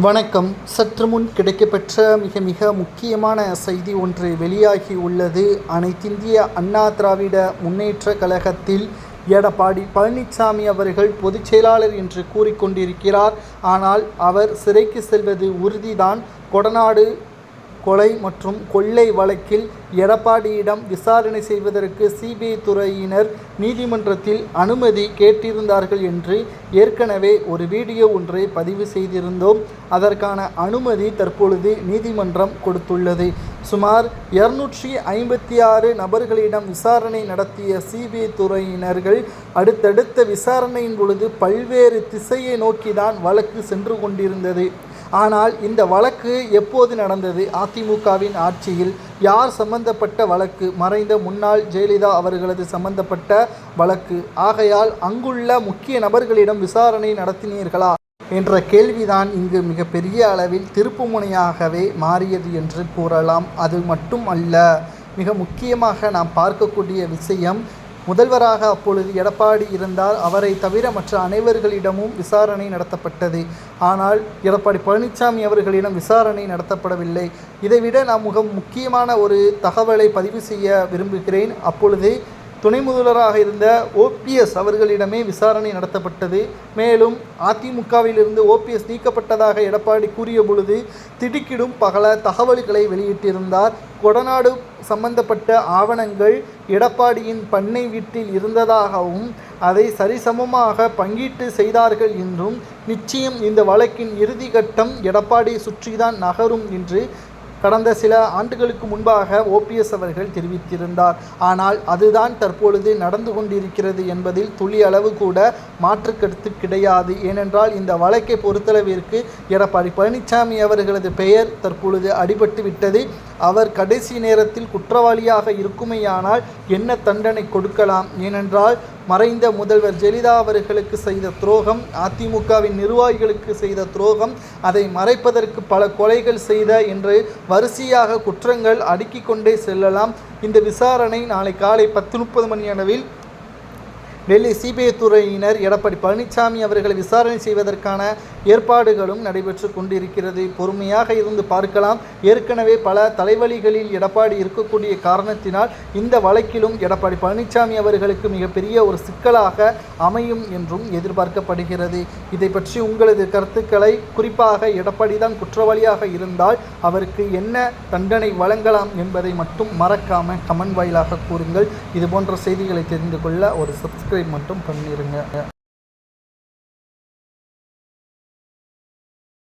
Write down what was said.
வணக்கம். சற்று முன் கிடைக்கப்பெற்ற மிக மிக முக்கியமான செய்தி ஒன்று வெளியாகி உள்ளது. அனைத்திந்திய அண்ணா திராவிட முன்னேற்ற கழகத்தில் எடப்பாடி பழனிசாமி அவர்கள் பொதுச் செயலாளர் என்று கூறிக்கொண்டிருக்கிறார் ஆனால் அவர் சிறைக்கு செல்வது உறுதிதான். கொடநாடு கொலை மற்றும் கொள்ளை வழக்கில் எடப்பாடியிடம் விசாரணை செய்வதற்கு சிபிஐ துறையினர் நீதிமன்றத்தில் அனுமதி கேட்டிருந்தார்கள் என்று ஏற்கனவே ஒரு வீடியோ ஒன்றை பதிவு செய்திருந்தோம். அதற்கான அனுமதி தற்பொழுது நீதிமன்றம் கொடுத்துள்ளது. சுமார் இருநூற்றி ஐம்பத்தி ஆறு நபர்களிடம் விசாரணை நடத்திய சிபிஐ துறையினர்கள் அடுத்தடுத்த விசாரணையின் பொழுது பல்வேறு திசையை நோக்கிதான் வழக்கு சென்று கொண்டிருந்தது. ஆனால் இந்த வழக்கு எப்போது நடந்தது? அதிமுகவின் ஆட்சியில் யார் சம்பந்தப்பட்ட வழக்கு? மறைந்த முன்னாள் ஜெயலலிதா அவர்களது சம்பந்தப்பட்ட வழக்கு. ஆகையால் அங்குள்ள முக்கிய நபர்களிடம் விசாரணை நடத்தினீர்களா? என்ற கேள்விதான் இங்கு மிகப்பெரிய அளவில் திருப்புமுனையாகவே மாறியது என்று கூறலாம். அது மட்டும் அல்ல மிக முக்கியமாக நாம் பார்க்கக்கூடிய விஷயம் முதல்வராக அப்பொழுது எடப்பாடி இருந்தால் அவரை தவிர மற்ற அனைவர்களிடமும் விசாரணை நடத்தப்பட்டது. ஆனால் எடப்பாடி பழனிசாமி அவர்களிடம் விசாரணை நடத்தப்படவில்லை. இதைவிட நான் முக முக்கியமான ஒரு தகவலை பதிவு செய்ய விரும்புகிறேன். அப்பொழுது துணை முதல்வராக இருந்த ஓபிஎஸ் அவர்களிடமே விசாரணை நடத்தப்பட்டது. மேலும் அதிமுகவிலிருந்து ஓபிஎஸ் நீக்கப்பட்டதாக எடப்பாடி கூறிய பொழுது திடுக்கிடும் பல தகவல்களை வெளியிட்டிருந்தார். கொடநாடு சம்பந்தப்பட்ட ஆவணங்கள் எடப்பாடியின் பண்ணை வீட்டில் இருந்ததாகவும் அதை சரிசமமாக பங்கீட்டு செய்தார்கள் என்றும் நிச்சயம் இந்த வழக்கின் இறுதிக்கட்டம் எடப்பாடியை சுற்றிதான் நகரும் என்று கடந்த சில ஆண்டுகளுக்கு முன்பாக ஓபிஎஸ் அவர்கள் தெரிவித்திருந்தார். ஆனால் அதுதான் தற்பொழுது நடந்து கொண்டிருக்கிறது என்பதில் துளி அளவு கூட மாற்று கருத்து கிடையாது. ஏனென்றால் இந்த வழக்கை பொறுத்தளவிற்கு எடப்பாடி பழனிசாமி அவர்களது பெயர் தற்பொழுது அடிபட்டு விட்டது அவர் கடைசி நேரத்தில் குற்றவாளியாக இருக்குமேயானால் என்ன தண்டனை கொடுக்கலாம்? ஏனென்றால் மறைந்த முதல்வர் ஜெயலலிதா அவர்களுக்கு செய்த துரோகம் அதிமுகவின் நிர்வாகிகளுக்கு செய்த துரோகம் அதை மறைப்பதற்கு பல கொலைகள் செய்த என்று வரிசையாக குற்றங்கள் அடுக்கிக் கொண்டே செல்லலாம். இந்த விசாரணை நாளை காலை பத்து முப்பது மணி அளவில் டெல்லி சிபிஐ துறையினர் எடப்பாடி பழனிசாமி அவர்களை விசாரணை செய்வதற்கான ஏற்பாடுகளும் நடைபெற்று கொண்டிருக்கிறது. பொறுமையாக இருந்து பார்க்கலாம். ஏற்கனவே பல தலைவலிகளில் எடப்பாடி இருக்கக்கூடிய காரணத்தினால் இந்த வழக்கிலும் எடப்பாடி பழனிசாமி அவர்களுக்கு மிகப்பெரிய ஒரு சிக்கலாக அமையும் என்றும் எதிர்பார்க்கப்படுகிறது. இதை பற்றி உங்களது கருத்துக்களை குறிப்பாக எடப்பாடி தான் குற்றவாளியாக இருந்தால் அவருக்கு என்ன தண்டனை வழங்கலாம் என்பதை மட்டும் மறக்காமல் கமெண்ட் வாயிலாக கூறுங்கள். இது போன்ற செய்திகளை தெரிந்து கொள்ள ஒரு சப்ஸ்கிரைப் மட்டும் பண்ணிடுங்க